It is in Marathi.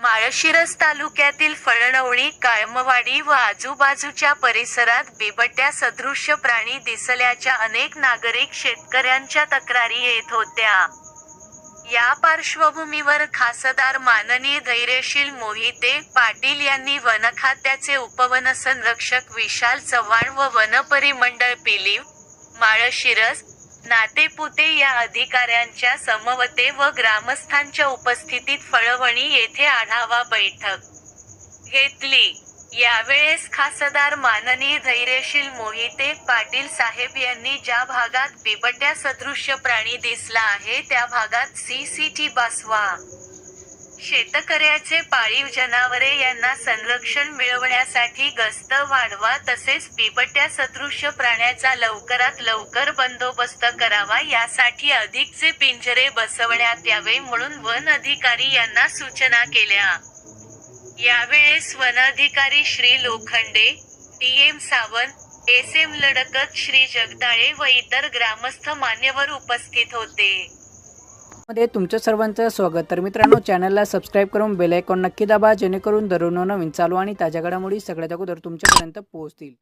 माळशिरस तालुक्यातील फळणवळी काळमवाडी व आजूबाजूच्या परिसरात बिबट्या सदृश्य प्राणी दिसल्याच्या अनेक नागरिक शेतकऱ्यांच्या तक्रारी येत होत्या. या पार्श्वभूमीवर खासदार माननीय धैर्यशील मोहिते पाटील यांनी वनखात्याचे उपवन संरक्षक विशाल चव्हाण व वनपरिमंडळ पिलीव माळशिरस नातेपुते या अधिकाऱ्यांच्या समवते व ग्रामस्थांच्या उपस्थितीत फळवणी येथे आढावा बैठक घेतली. यावेळेस खासदार माननीय धैर्यशील मोहिते पाटील साहेब यांनी ज्या भागात बिबट्या सदृश्य प्राणी दिसला आहे त्या भागात सीसीटी बसवा. शेतकऱ्याचे पाळीव जनावरे यांना संरक्षण मिळवण्यासाठी गस्त वाढवा तसेच बिबट्या सदृश्य प्राण्याचा लवकरात लवकर बंदोबस्त करावा यासाठी अधिकचे पिंजरे बसवण्यात यावे म्हणून वन अधिकारी यांना सूचना केल्या. यावेळेस वन अधिकारी Shri Lokhande T M Sawant S M Ladkat Shri Jagdale व इतर ग्रामस्थ मान्यवर उपस्थित होते. मध्ये तुमचं सर्वांचं स्वागत. तर मित्रांनो चॅनलला सबस्क्राईब करून बेल आयकॉन नक्की दाबा जेणेकरून दररोज नवीन चालू आणि ताज्या घडामोडी सगळ्यात अगोदर तुमच्यापर्यंत पोहोचतील.